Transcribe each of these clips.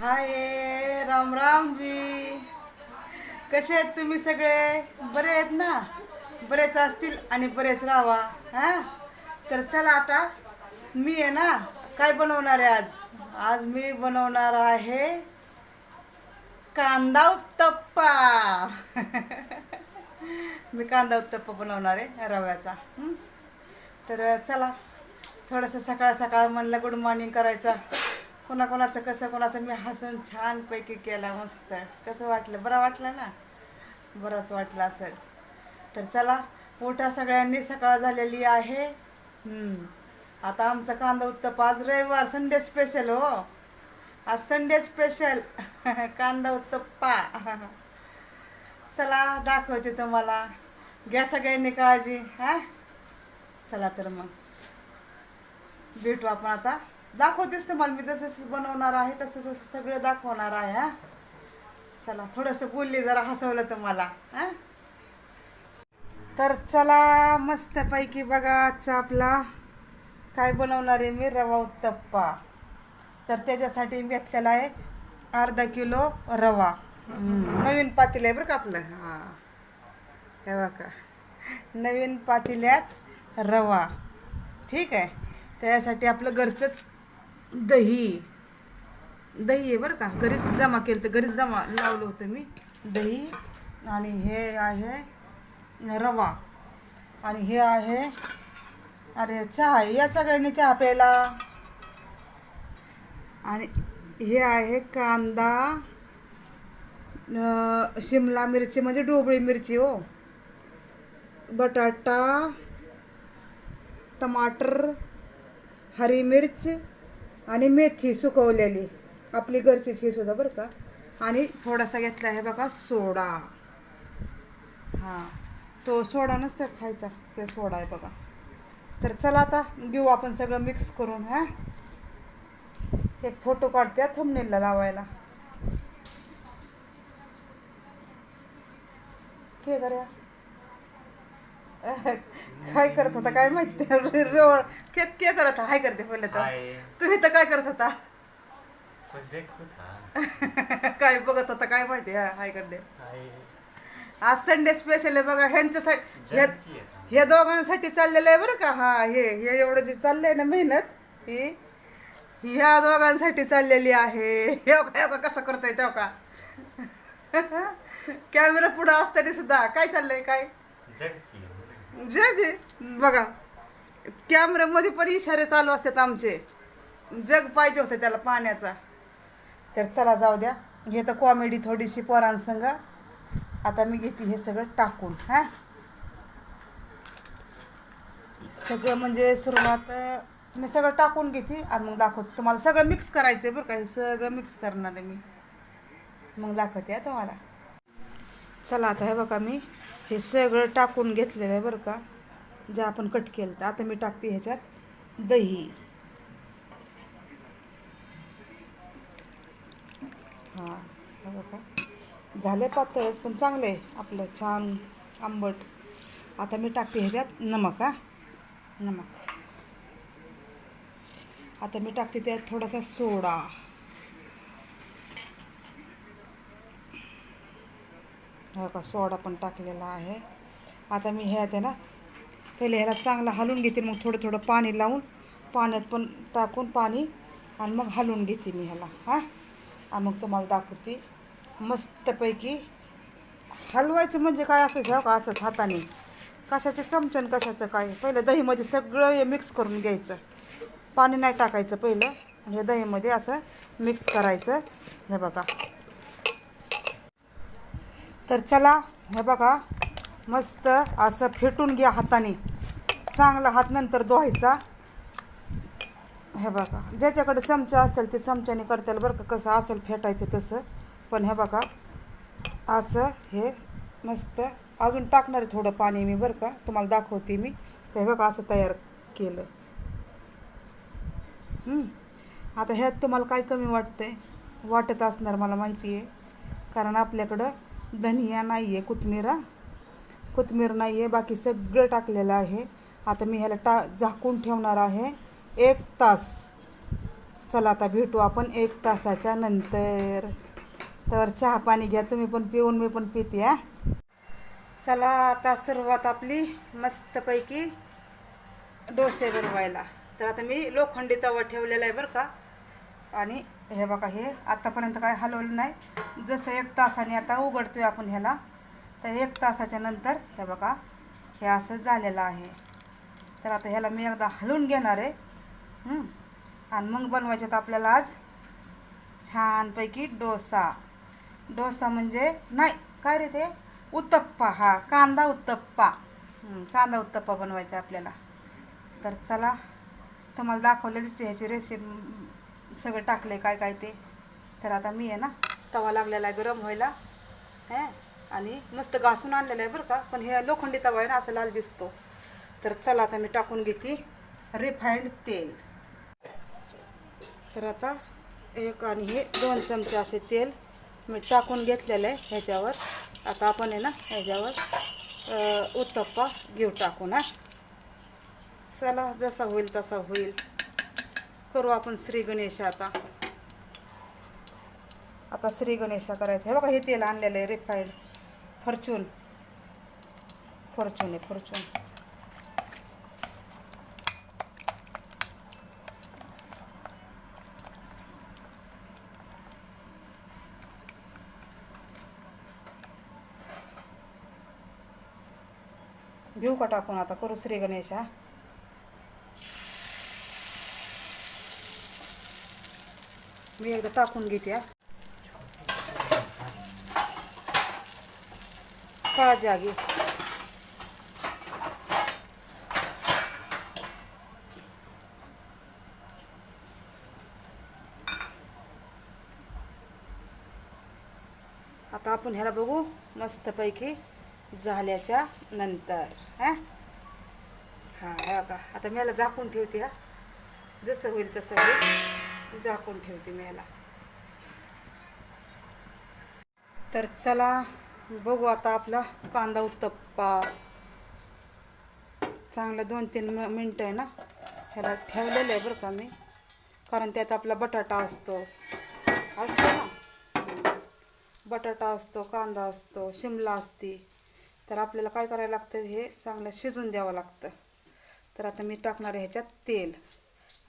हाय राम राम जी. कसे आहेत तुम्ही सगळे? बरे आहेत ना? बरेच असतील आणि बरेच राहा हा? तर चला आता मी आहे ना काय बनवणार आहे आज? आज मी बनवणार आहे कांदा उत्तप्पा. मी कांदा उत्तप्पा बनवणार आहे रव्याचा तर चला थोडंसं सकाळ सकाळ म्हणलं गुड मॉर्निंग करायचा. कोणाकोणाचं कसं कोणाचं मी हसून छानपैकी केला मस्त. कसं वाटलं? बरं वाटलं ना? बरंच वाटलं असेल. तर चला उठा सगळ्यांनी सकाळ झालेली आहे. आता आमचं कांदा उत्तप आज रविवार संडे स्पेशल हो. आज संडे स्पेशल कांदा उत्तप्पा. चला दाखवते तुम्हाला. घ्या सगळ्यांनी काळजी हा? चला तर मग. भेटू आपण आता. दाखवतेस तुम्हाला मी जसं जसं बनवणार आहे तसं तसं सगळं दाखवणार आहे हा. चला थोडंसं बोलली जरा हसवलं तुम्हाला हा. तर चला मस्तपैकी बघा आजचा आपला काय बनवणार आहे मी रवा उत्तप्पा. तर त्याच्यासाठी मी घेतलेला आहे अर्धा किलो रवा. नवीन पातेलं आहे बरं का आपलं हां. हे बघा नवीन पातेल्यात रवा. ठीक आहे? त्यासाठी आपलं घरचंच दही. दही आहे बरं का. घरीच जमा केलं तर घरीच जमा लावलं होतं मी दही. आणि हे आहे रवा. आणि हे आहे अरे चहा आहे. या सगळ्यांनी चहा प्यायला. आणि हे आहे कांदा शिमला मिरची म्हणजे ढोबळी मिरची हो. बटाटा टमाटर हरी मिर्च आणि मेथी सुकवलेली. आपली घरचीच ही सुद्धा बरं का. आणि थोडासा घेतला आहे बघा सोडा. हां तो सोडा नसतो खायचा ते सोडा आहे बघा. तर चला आता घेऊ आपण सगळं मिक्स करून हां. एक फोटो काढते थंबनेलला लावायला. के करूया काय करत होता काय माहिती? के के करत हाय करते पहिले तर. तुम्ही तर काय करत होता? काय बघत होता काय माहिती? हा हाय करते. आज संडे स्पेशल आहे बघा ह्यांच्यासाठी. ह्या दोघांसाठी चाललेलं आहे बरं का? हा हे हे एवढं जे चाललंय ना मेहनत ही ह्या दोघांसाठी चाललेली आहे. हे का हे कसं करतोय तेव्हा का? कॅमेरा पुढं असताना सुद्धा काय चाललंय काय. जग आहे. बघा. कॅमेऱ्यामध्ये पण इशारे चालू असतात आमचे. जग पाहिजे होतं त्याला पाण्याचा. तर चला जाऊ द्या. हे तर कॉमेडी थोडीशी पोरांसंग. आता मी घेते हे सगळं टाकून हा? सगळं म्हणजे सुरुवात मी सगळं टाकून घेते आणि मग दाखवते. तुम्हाला सगळं मिक्स करायचं आहे बरं का? हे सगळं मिक्स करणार आहे मी. मग दाखवते तुम्हाला. चला आता हे बघा मी. हे सगळं टाकून घेतलेलं आहे बरं का. जे आपण कट केलं तर आता मी टाकते ह्याच्यात दही. हां हे बघा. झाले पातळच पण चांगलं आहे आपलं. छान आंबट. आता मी टाकते ह्याच्यात नमक हा. नमक. आता मी टाकते त्यात थोडासा सोडा. हो का सोडा पण टाकलेला आहे. आता मी ह्यात आहे ना पहिले ह्याला चांगलं हलवून घेते मग थोडं थोडं पाणी लावून पाण्यात पण टाकून पाणी आणि मग हलवून घेते मी ह्याला हां. आणि मग तुम्हाला दाखवते. मस्तपैकी हलवायचं म्हणजे काय असं हो का असंच हाताने. कशाचे चमचन कशाचं काय? पहिलं दहीमध्ये सगळं हे मिक्स करून घ्यायचं. पाणी नाही टाकायचं पहिलं. हे दहीमध्ये असं मिक्स करायचं. हे बघा. तर चला हे बघा मस्त असं फेटून घ्या हाताने. चांगला हात नंतर धुवायचा. हे बघा ज्याच्याकडे चमचा असतील ते चमच्याने येईल बरं का कसं असेल फेटायचं तसं. पण हे बघा असं हे मस्त अजून टाकणार आहे थोडं पाणी मी बरं का तुम्हाला दाखवते मी. तर हे बघा असं तयार केलं. आता ह्यात तुम्हाला काय कमी वाटतंय? वाटत असणार मला माहिती आहे कारण आपल्याकडं धनिया नाही आहे कोथमिरा कोथमीर नाही आहे बाकी सगळं टाकलेलं आहे. आता मी ह्याला टा झाकून ठेवणार आहे. एक तास. चला आता भेटू आपण एक तासाच्या नंतर. तर चहा पाणी घ्या तुम्ही पण पिऊन मी पण पिते हा. चला आता सुरुवात आपली मस्तपैकी डोसे बनवायला. तर आता मी लोखंडी तवा ठेवलेला आहे बरं का. आणि हे बघा हे आत्तापर्यंत काय हलवलं नाही. जसं एक तासाने आता उघडतोय आपण ह्याला तर एक तासाच्या नंतर हे बघा हे असं झालेलं आहे. तर आता ह्याला मी एकदा हलवून घेणार आहे. आणि मग बनवायच्यात आपल्याला आज छानपैकी डोसा. डोसा म्हणजे नाही काय रे ते? उत्तप्पा हा कांदा उत्तप्पा. कांदा उत्तप्पा बनवायचा आहे आपल्याला. तर चला तुम्हाला दाखवलेलीच ह्याची रेसिपी सगळं टाकले काय काय ते. तर आता मी आहे ना तवा लागलेला आहे गरम व्हायला. हे? आणि मस्त घासून आणलेलं आहे बरं का. पण हे लोखंडी तवा आहे ना असं लाल दिसतो. तर चला आता मी टाकून घेते. रिफाईंड तेल. तर आता एक आणि हे दोन चमचे असे तेल मी टाकून घेतलेलं आहे ह्याच्यावर. आता आपण आहे ना ह्याच्यावर उत्तप्पा घेऊ टाकून हा? चला जसा होईल तसा होईल. करू आपण श्री गणेश आता. आता श्री गणेशा करायचं. हे बघा हे तेल आणलेलं आहे रिफाईंड फॉर्च्यून फॉर्च्यून आहे फॉर्च्यून घेऊ का टाकून आता? करू श्री गणेशा मी एकदा टाकून घेते हा. जागी आता आपण ह्याला बघू मस्तपैकी झाल्याच्यानंतर हा. हा का आता मी याला झाकून ठेवते हा. जसं होईल तसं होईल. झाकून ठेवते मी याला. तर चला बघू आता आपला कांदा उत्तप्पा. चांगलं दोन तीन मिनटं आहे ना ह्याला ठेवलेलं आहे बरं का मी. कारण त्यात आपला बटाटा असतो. असतो ना? बटाटा असतो कांदा असतो शिमला असती. तर आपल्याला काय करायला लागतं? हे चांगलं शिजून द्यावं लागतं. तर आता मी टाकणार आहे ह्याच्यात तेल.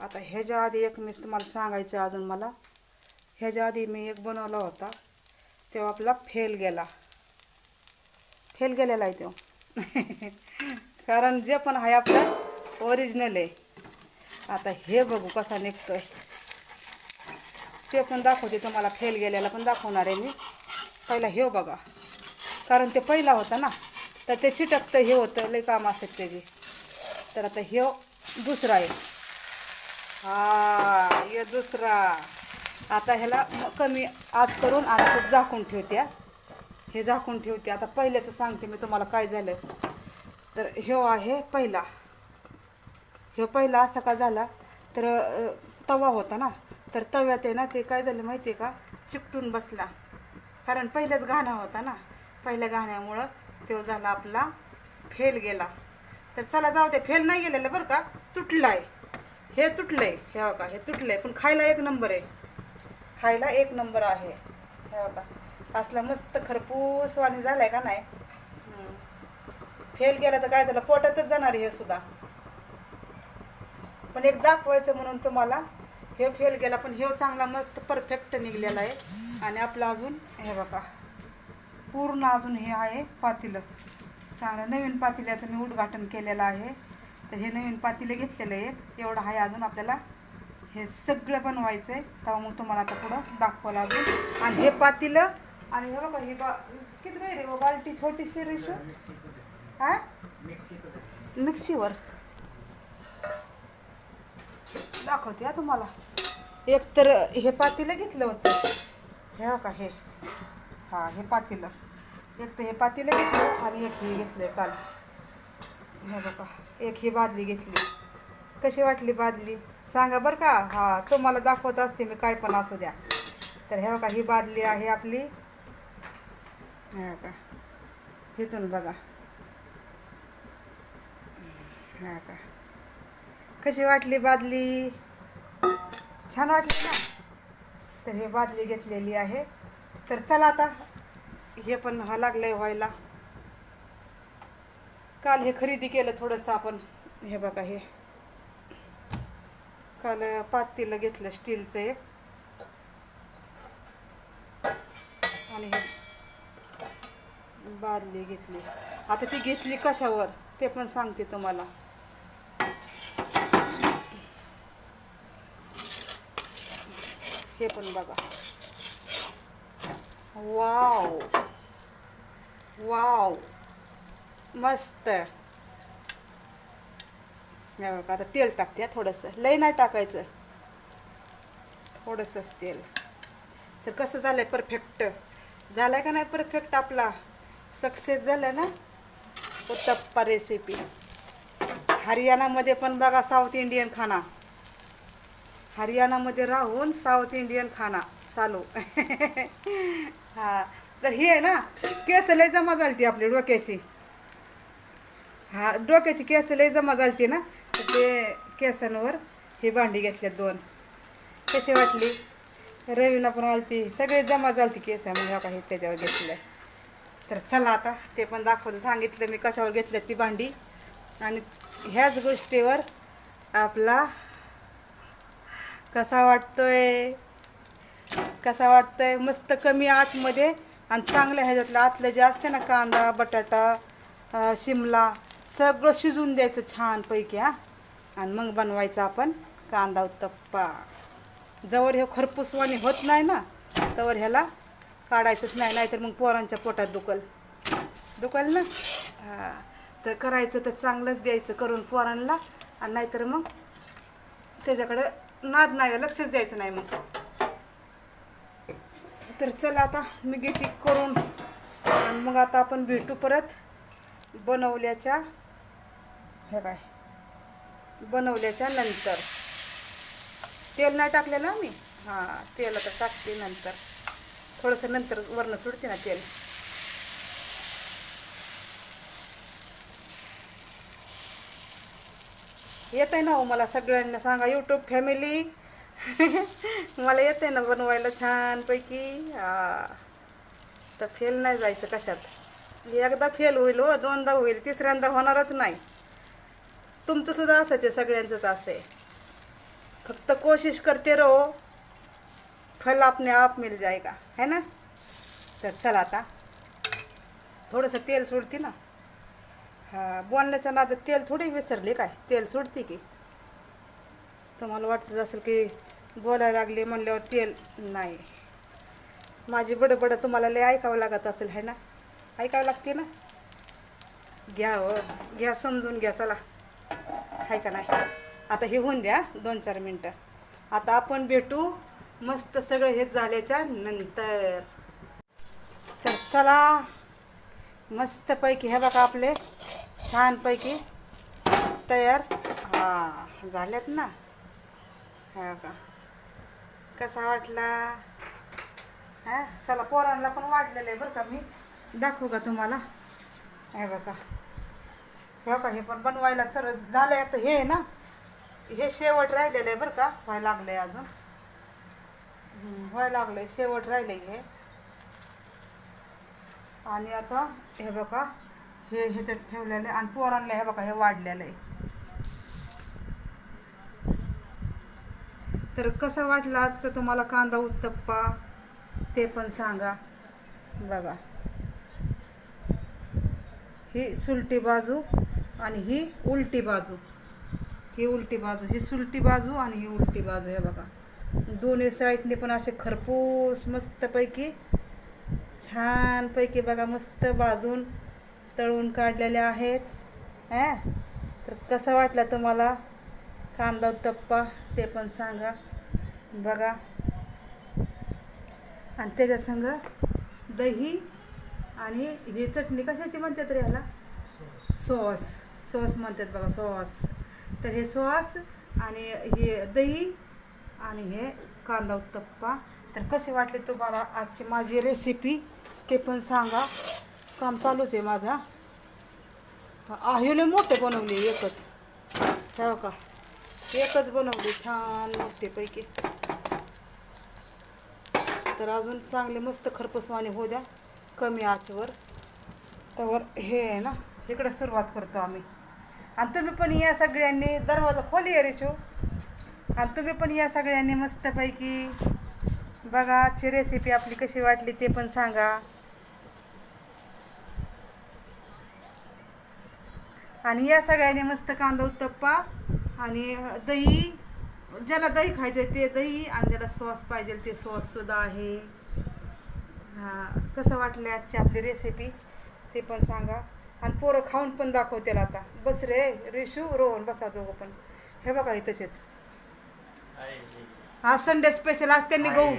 आता ह्याच्या आधी एक मी तुम्हाला सांगायचं अजून मला. ह्याच्या आधी मी एक बनवला होता. तेव्हा आपला फेल गेला. फेल गेलेला आहे तो. कारण जे पण आहे आपलं ओरिजिनल आहे. आता हे बघू कसा निघतोय. ते पण दाखवते तुम्हाला. फेल गेलेला पण दाखवणार आहे मी. पहिला हे बघा. कारण ते पहिला होता ना. तर ते चिटकतं हे होतं लय काम असतात त्याचे. तर आता हे दुसरा आहे. हा ये दुसरा. आता ह्याला कमी आज करून आणि खूप झाकून ठेवते हे झाकून ठेवते. आता पहिल्याचं सांगते मी तुम्हाला काय झालं. तर ह्यो आहे पहिला. ह्यो पहिला असा का झाला? तर तवा होता ना. तर तव्यात आहे ना ते काय झालं माहिती आहे का? चिकटून बसला. कारण पहिल्याच घाणा होता ना. पहिल्या घाण्यामुळं तो झाला आपला फेल गेला. तर चला जाऊ दे. फेल नाही गेलेलं बरं का. तुटला आहे हे तुटलंय हे बघा हे तुटलंय पण खायला एक नंबर आहे. खायला एक नंबर आहे. हे बघा असला मस्त खरपूस वाणी झालाय का नाही? फेल गेला तर काय झालं? पोटातच जाणार आहे हे सुद्धा. पण एक दाखवायचं म्हणून तुम्हाला हे फेल गेला पण हे चांगला मस्त परफेक्ट निघलेला आहे. आणि आपलं अजून हे बघा पूर्ण अजून हे आहे पातेलं. चांगलं नवीन पातेल्याचं मी उद्घाटन केलेलं आहे. तर हे नवीन पातीले घेतलेलं आहे. एवढं आहे अजून आपल्याला. हे सगळं बनवायचं आहे तेव्हा मग तुम्हाला आता पुढं दाखवावं लागेल. आणि हे पातीलं आणि हे बघा हे बा किती काय रे बाल्टी छोटीशी रेशो. हा? मिक्सीवर. दाखवते हा तुम्हाला. एक तर हे पातीलं घेतलं होतं. हे हो का हे. हा हे पातीलं. एक तर हे पातीलं घेतलं आणि एक हे घेतलं काल. हे बघा एक ही बादली घेतली. कशी वाटली बादली? सांगा बरं का हा तुम्हाला दाखवत असते मी काय पण असू द्या. तर हे बघा ही बादली आहे आपली. हे का इथून बघा. हे का कशी वाटली बादली? छान वाटली ना? तर हे बादली घेतलेली आहे. तर चला आता हे पण लागलं लागलंय व्हायला. काल हे खरेदी केलं थोडंसं आपण. हे बघा हे. काल पातीला घेतलं स्टीलचं एक. आणि हे बादली घेतली. आता ती घेतली कशावर? ते पण सांगते तुम्हाला. हे पण बघा. वाव. वाव. मस्त. बघा आता तेल टाकते थोडंसं. लय नाही टाकायचं. थोडंसंच तेल. तर कसं झालंय परफेक्ट झालाय का नाही परफेक्ट आपला? सक्सेस झालं ना? उत्तप्पा रेसिपी हरियाणामध्ये पण बघा साऊथ इंडियन खाना. हरियाणामध्ये राहून साऊथ इंडियन खाना चालू. हा. तर ही आहे ना केस लय जमा झाली ती आपली डोक्याची. हा डोक्याची केस लय जमा झालती ना ते केसांवर ही भांडी घेतल्यात दोन. कशी वाटली? रवीला पण आलती सगळे जमा झालती केस म्हणजे काही त्याच्यावर घेतलंय. तर चला आता ते पण दाखवलं सांगितलं मी कशावर घेतल्या ती भांडी. आणि ह्याच गोष्टीवर आपला कसा वाटतोय? कसा वाटतोय? मस्त कमी आतमध्ये आणि चांगल्या ह्याच्यातलं आतलं जे असते ना कांदा बटाटा शिमला सगळं शिजवून द्यायचं छानपैकी हा. आणि मग बनवायचं आपण कांदा उत्तप्पा. जवळ हे खरपूसवाणी होत नाही ना तवर ह्याला काढायचंच नाही नाहीतर मग पोरांच्या पोटात दुखल. दुखल ना? हा. तर करायचं तर चांगलंच द्यायचं करून पोरांना आणि नाहीतर मग त्याच्याकडं नाद नाही लक्षच द्यायचं नाही मग. तर चला आता मी घेते करून आणि मग आता आपण भेटू परत. बनवल्याच्या हे काय बनवल्याच्या नंतर. तेल नाही टाकलेलं ना मी हां तेल आता टाकते नंतर. थोडंसं नंतर वरनं सुटते ना तेल. येत आहे ना हो मला सगळ्यांना सांगा यूट्यूब फॅमिली मला येते ना बनवायला छानपैकी. हा. तर फेल नाही जायचं कशात. एकदा फेल होईल हो दोनदा होईल तिसऱ्यांदा होणारच नाही. तुमचं सुद्धा असंच आहे सगळ्यांचंच असं आहे. फक्त कोशिश करते रहो फल आपने आप मिल जाएगा है ना? तर चला आता. थोडंसं तेल सोडते ना. हां बोलण्याच्या नादात तेल थोडी विसरली काय? तेल सोडते की. तुम्हाला वाटत असेल की बोलायला लागले म्हणल्यावर तेल नाही. माझी बडबड तुम्हाला लय ऐकावं लागत असेल है ना? ऐकावं लागते ना? घ्या हो घ्या समजून घ्या चला. आहे का नाही? आता हे होऊन द्या दोन चार मिनटं. आता आपण भेटू मस्त सगळं हे झाल्याच्यानंतर. तर चला मस्तपैकी हे बघा आपले छानपैकी तयार. हां झाल्यात ना? हा का कसा वाटला? हा चला पोरांना पण वाटलेलं आहे बरं का मी. दाखवू का तुम्हाला? हे बघा. हे बघा हे पण बनवायला सरस झालंय आता हे आहे ना. हे शेवट राहिलेलं आहे बरं का. व्हायला लागलंय अजून. व्हाय लागलं लागलंय. शेवट राहिलंय हे. आणि आता हे बघा हे ह्याच्यात ठेवलेलं आहे. आणि पोरांना हे बघा हे वाढलेलं आहे. तर कसं वाटला आजचं तुम्हाला कांदा उत्तप्पा? ते पण सांगा. बघा. ही सुलटी बाजू आणि ही उलटी बाजू. ही उलटी बाजू ही सुलटी बाजू आणि ही उलटी बाजू हे बघा. दोन्ही साईडने पण असे खरपूस मस्तपैकी छानपैकी बघा मस्त बाजून तळून काढलेल्या आहेत. हा? तर कसा वाटला तुम्हाला? कांदा उत्तप्पा ते पण सांगा. बघा. आणि त्याच्या संग दही आणि ही चटणी कशाची म्हणतात रे याला? सॉस. सॉस म्हणतात बघा सॉस. तर हे सॉस आणि हे दही आणि हे कांदा उत्तप्पा. तर कसे वाटले तुम्हाला आजची माझी रेसिपी ते पण सांगा. काम चालूच आहे माझा. आहे मोठे बनवली एकच. हो का? एकच बनवली छान मोठेपैकी. तर अजून चांगले मस्त खरपसवाने होऊ द्या. कमी आचवर. त्यावर हे आहे ना इकडं सुरुवात करतो आम्ही. आणि तुम्ही पण या सगळ्यांनी दरवाजा खोली आहे रिशू आणि तुम्ही पण या सगळ्यांनी मस्तपैकी बघा आजची रेसिपी आपली कशी वाटली ते पण सांगा. आणि या सगळ्यांनी मस्त कांदा उत्तप्पा आणि दही ज्याला दही खायचं ते दही आणि ज्याला सॉस पाहिजे ते सॉस सुद्धा आहे. हां कसं वाटलं आजची आपली रेसिपी ते पण सांगा. आणि पोरं खाऊन पण दाखवतील आता. बस रे रेशू रोहन बसा दोघं पण. हे बघा इथंच आज संडे स्पेशल आज त्यांनी गहू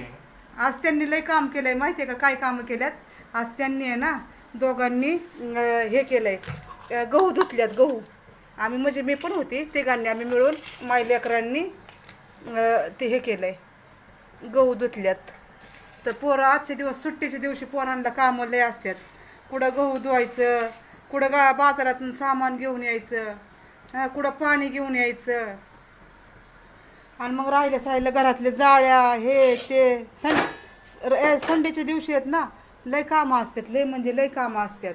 आज त्यांनी लय काम केलंय. माहितीये का काय कामं केल्यात? आज त्यांनी आहे ना दोघांनी हे केलंय. आहे गहू धुतल्यात गहू. आम्ही म्हणजे मी पण होती तिघांनी आम्ही मिळून माय लेकरांनी ते हे केलंय. गहू धुतल्यात. तर पोरं आजचे दिवस सुट्टीच्या दिवशी पोरांना कामं लय असतात. कुठं गहू धुवायचं कुठं गा बाजारातून सामान घेऊन यायचं कुठं पाणी घेऊन यायचं. आणि मग राहिल्या साहिल्या घरातले जाळ्या हे ते सं र- संडेच्या दिवशी आहेत ना लय कामं असतात लय म्हणजे लय कामं असतात.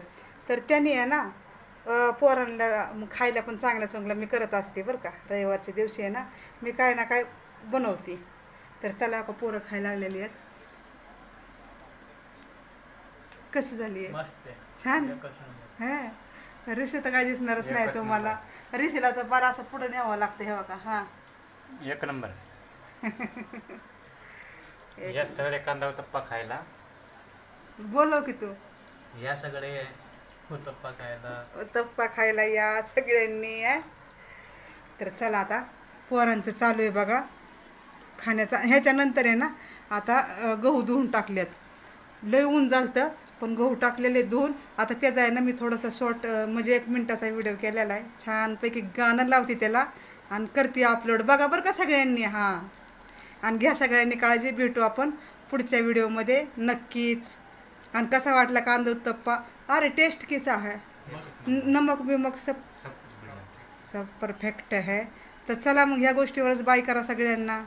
तर त्यांनी आहे ना पोरांना खायला पण चांगलं चांगलं मी करत असते बरं का. रविवारच्या दिवशी आहे ना मी काय ना काय बनवते. तर चला का पोरं खायला लागलेली आहेत. कशी झाली आहे? मस्त आहे. छान. एकच नंबर. हा. ऋषी तर काय दिसणारच नाही एकच तुम्हाला. ऋषीला तर बरं असं पुढे न्यावं लागतं हे बघा हा. एक नंबर. या सगळे कांदा उत्तप्पा खायला. बोलव की तू. या सगळे उत्तप्पा खायला. उत्तप्पा खायला या सगळ्यांनी या तर चला आता पोरांचं चालू आहे बघा. खाण्याचा ह्याच्यानंतर आहे ना आता अं, गहू धुवून टाकल्यात लय ऊन झालतं पण गहू टाकलेले धुवून आता त्याचा आहे ना मी थोडासा शॉर्ट म्हणजे एक मिनिटाचा व्हिडिओ केलेला आहे. छानपैकी गाणं लावते त्याला. आणि करते अपलोड बघा बरं का सगळ्यांनी. हां. आणि घ्या सगळ्यांनी काळजी. भेटू आपण पुढच्या व्हिडिओमध्ये नक्कीच. आणि कसा वाटला कांदा उत्तप्पा अरे टेस्ट किसा आहे नमक बिमक सब सब सब परफेक्ट है. तर चला मग ह्या गोष्टीवरच बाय करा सगळ्यांना.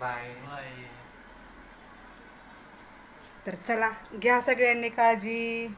Bye bye. तर चला घ्या सगळ्यांनी काळजी.